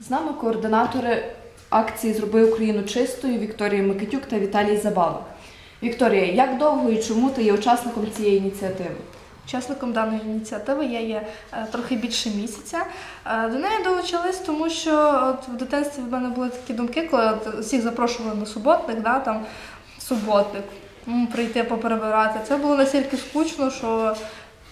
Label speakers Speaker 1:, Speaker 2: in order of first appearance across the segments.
Speaker 1: З нами координатори акції Зроби Україну чистою Вікторія Микитюк та Віталій Забава. Вікторія, як довго і чому ти є учасником цієї ініціативи?
Speaker 2: Учасником даної ініціативи я є е, трохи більше місяця. Е, До неї долучились, тому що от в дитинстві в мене були такі думки, коли от всіх запрошували на суботник, да, там суботник, прийти поперебирати. Це було настільки скучно, що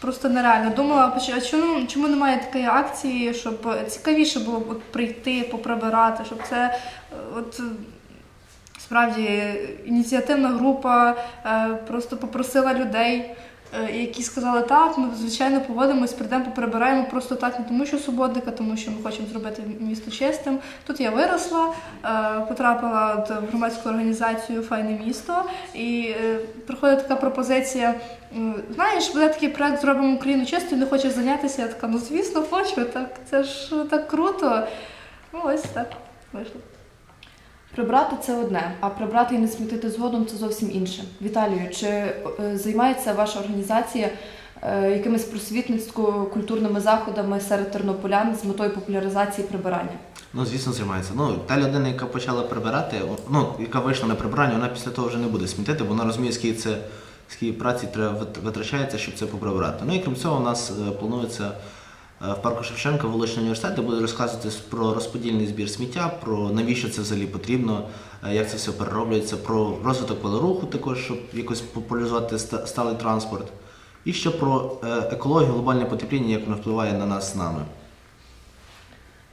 Speaker 2: просто нереально. Думала, а чому, чому немає такої акції, щоб цікавіше було б прийти, поприбирати, щоб це е, от. Справді ініціативна група е, просто попросила людей, які сказали, так, ми звичайно поводимось, прийдемо, поприбираємо просто так, не тому що суботника, тому що ми хочемо зробити місто чистим. Тут я виросла, е, потрапила в громадську організацію Файне місто, і е, приходить така пропозиція. Знаєш, буде такий проект зробимо Україну чистою, не хочеш зайнятися. Я така, ну звісно, хочу, так це ж так круто. Ну, ось так вийшло.
Speaker 1: Прибрати це одне, а прибрати і не смітити згодом це зовсім інше. Віталію, чи е, займається ваша організація е, якимись просвітницько-культурними заходами серед тернополян з метою популяризації прибирання?
Speaker 3: Ну, звісно, займається. Ну, та людина, яка почала прибирати, ну, яка вийшла на прибирання, вона після того вже не буде смітити, бо вона розуміє, скільки це скільки праці треба витрачається, щоб це поприбирати. Ну і крім цього, у нас е, планується в парку Шевченка вуличний університет, де буде розказувати про розподільний збір сміття, про навіщо це взагалі потрібно, е, як це все перероблюється, про розвиток велоруху також, щоб якось популяризувати сталий транспорт. І ще про е, екологію, глобальне потепління, як воно впливає на нас з нами.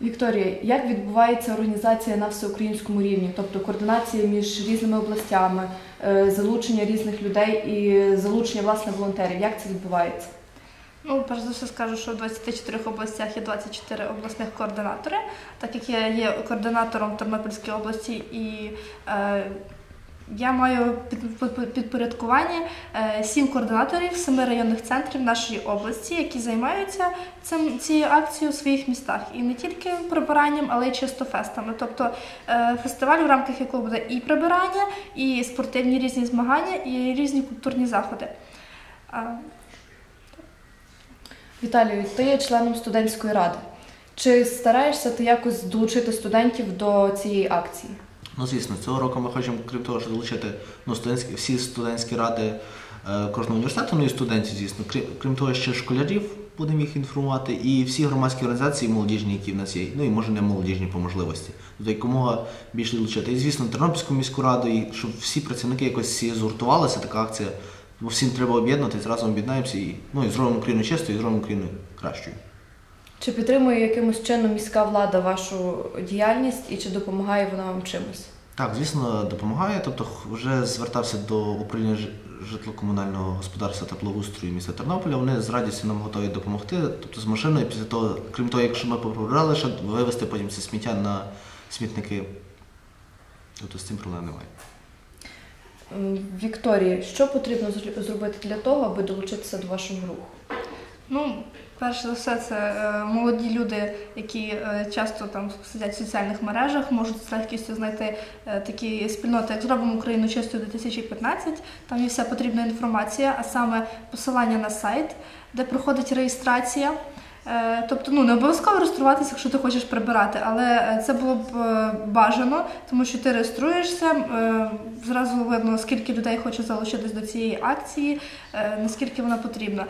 Speaker 1: Вікторія, як відбувається організація на всеукраїнському рівні, тобто координація між різними областями, е, залучення різних людей і залучення власне волонтерів? Як це відбувається?
Speaker 2: Ну, перш за все скажу, що в 24 областях є 24 обласних координатори, так як я є координатором Тернопільської області і е, я маю під, під- підпорядкування е, сім координаторів семи районних центрів нашої області, які займаються цим цією акцією у своїх містах. І не тільки прибиранням, але й чистофестами. Тобто е, фестиваль, в рамках якого буде і прибирання, і спортивні різні змагання, і різні культурні заходи.
Speaker 1: Віталію, ти є членом студентської ради. Чи стараєшся ти якось долучити студентів до цієї акції?
Speaker 3: Ну, звісно, цього року ми хочемо, крім того, що долучити ну, студентські, всі студентські ради е, кожного університету, ну і студентів, звісно. Крім, крім того, ще школярів будемо їх інформувати, і всі громадські організації молодіжні, які в нас є, ну і може не молодіжні по можливості. Тобто якомога більше долучити. І звісно, Тернопільську міську раду, і щоб всі працівники якось всі згуртувалися, така акція. Бо всім треба об'єднатися, разом об'єднаємося і, ну, і зробимо Україну чистою, і зробимо Україну кращою.
Speaker 1: Чи підтримує якимось чином міська влада вашу діяльність і чи допомагає вона вам чимось?
Speaker 3: Так, звісно, допомагає. Тобто вже звертався до управління житло-комунального господарства та благоустрою міста Тернополя. Вони з радістю нам готові допомогти. Тобто з машиною, після того, крім того, якщо ми поприбирали, ще вивезти потім це сміття на смітники. Тобто з цим проблем немає.
Speaker 1: М, Вікторія, що потрібно зробити для того, аби долучитися до вашого руху?
Speaker 2: Ну, перш за все, це е, молоді люди, які е, часто там сидять в соціальних мережах, можуть з легкістю знайти е, такі спільноти, як зробимо Україну чистою 2015. Там є вся потрібна інформація, а саме посилання на сайт, де проходить реєстрація. Е, Тобто, ну не обов'язково реєструватися, якщо ти хочеш прибирати, але е, це було б е, бажано, тому що ти реєструєшся, зразу видно, скільки людей хоче залучитись до цієї акції, наскільки вона потрібна.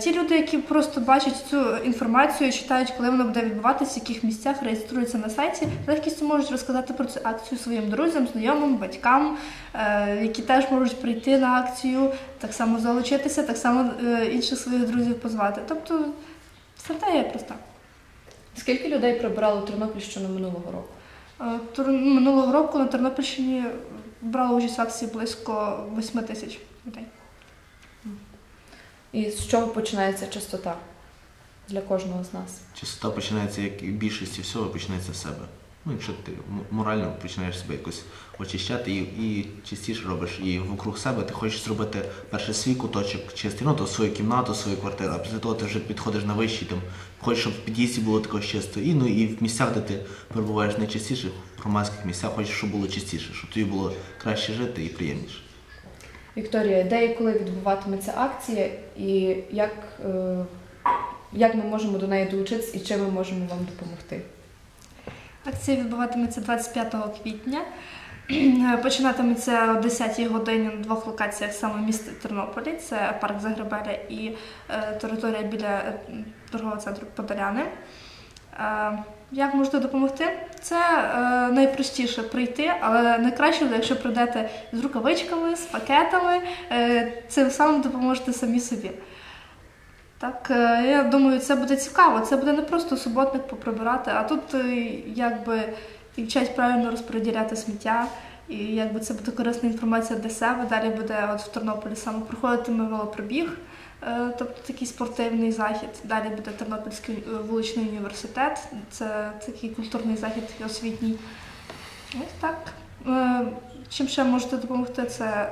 Speaker 2: Ті люди, які просто бачать цю інформацію, читають, коли вона буде відбуватися, в яких місцях реєструються на сайті, легкістю можуть розказати про цю акцію своїм друзям, знайомим, батькам, які теж можуть прийти на акцію, так само залучитися, так само інших своїх друзів позвати. Тобто стратегія проста.
Speaker 1: Скільки людей прибирало Тернопільщину минулого року?
Speaker 2: Е, тур- Минулого року на Тернопільщині брало участь в акції близько 8 тисяч людей.
Speaker 1: І з чого починається чистота для кожного з нас?
Speaker 3: Чистота починається, як і в більшості всього, починається з себе. Ну, якщо ти морально починаєш себе якось очищати і, і чистіше робиш і вокруг себе, ти хочеш зробити перше свій куточок чистий, ну то свою кімнату, свою квартиру, а після того ти вже підходиш на вищий, там хочеш, щоб в під'їзді було також чисто. І ну і в місцях, де ти перебуваєш найчастіше, в громадських місцях, хочеш, щоб було чистіше, щоб тобі було краще жити і приємніше.
Speaker 1: Вікторія, де і коли відбуватиметься акція, і як, е, як ми можемо до неї долучитися і чим ми можемо вам допомогти?
Speaker 2: Акція відбуватиметься 25 квітня. Починатиметься о 10-й годині на двох локаціях саме міста Тернополі. Це парк Загребеля і е, територія біля е, торгового центру Подоляни. Е, Як можете допомогти? Це найпростіше прийти, але найкраще, якщо прийдете з рукавичками, з пакетами, цим самим допоможете самі собі. Так, е, я думаю, це буде цікаво. Це буде не просто суботник поприбирати, а тут е, якби і вчать правильно розподіляти сміття, і якби це буде корисна інформація для себе. Далі буде от в Тернополі саме проходитиме велопробіг, е, тобто такий спортивний захід. Далі буде Тернопільський вуличний університет, це такий культурний захід освітній. Ось так. Чим ще можете допомогти, це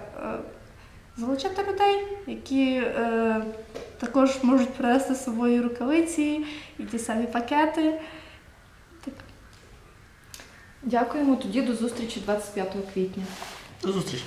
Speaker 2: залучати людей, які також можуть принести з собою рукавиці і ті самі пакети. Так.
Speaker 1: Дякуємо тоді до зустрічі 25 квітня.
Speaker 3: До зустрічі.